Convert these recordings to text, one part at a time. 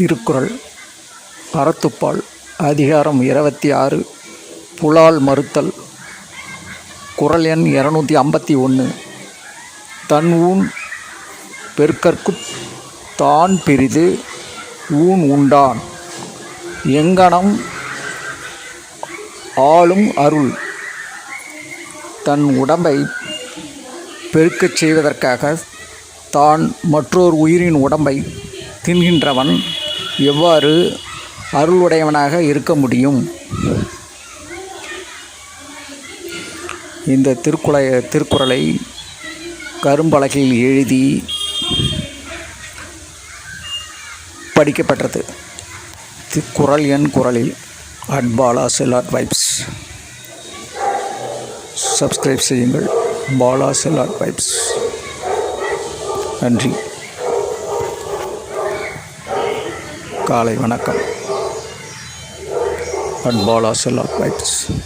திருக்குறள் அறத்துப்பால் அதிகாரம் இருபத்தி ஆறு புலால் மறுத்தல் குறள் எண் இரநூத்தி ஐம்பத்தி ஒன்று. தன் ஊன் பெருக்கற்குத் தான் பிரிது ஊன் உண்டான். எங்கனம் ஆளும் அருள். தன் உடம்பை பெருக்கச் செய்வதற்காக தான் மற்றொரு உயிரின் உடம்பை தின்கின்றவன். எவ்வாறு அருளுடையவனாக இருக்க முடியும்? இந்த திருக்குறை திருக்குறளை கரும்பலகையில் எழுதி படிக்கப்பட்டது. திருக்குறள் என் குரலில் அட்பாலா செல்லாட் வைப்ஸ். சப்ஸ்கிரைப் செய்யுங்கள். பாலா செல்லாட் வைப்ஸ். நன்றி. காலை வணக்கம். அன்பாலா செல்லாட் வைப்ஸ்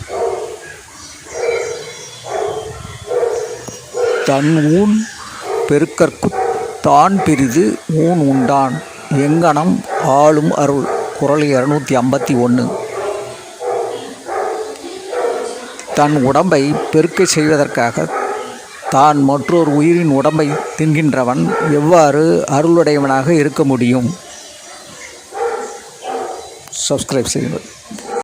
தன் ஊன் பெருக்கற்குத் தான் பிரிது ஊன் உண்டான். எங்கனம் ஆளும் அருள். குரல் இரநூத்தி ஐம்பத்தி ஒன்று தன் உடம்பை பெருக்க செய்வதற்காக தான் மற்றொரு உயிரின் உடம்பை தின்கின்றவன் எவ்வாறு அருளுடையவனாக இருக்க முடியும்? சப்ஸ்கிரைப் செய்யுங்கள்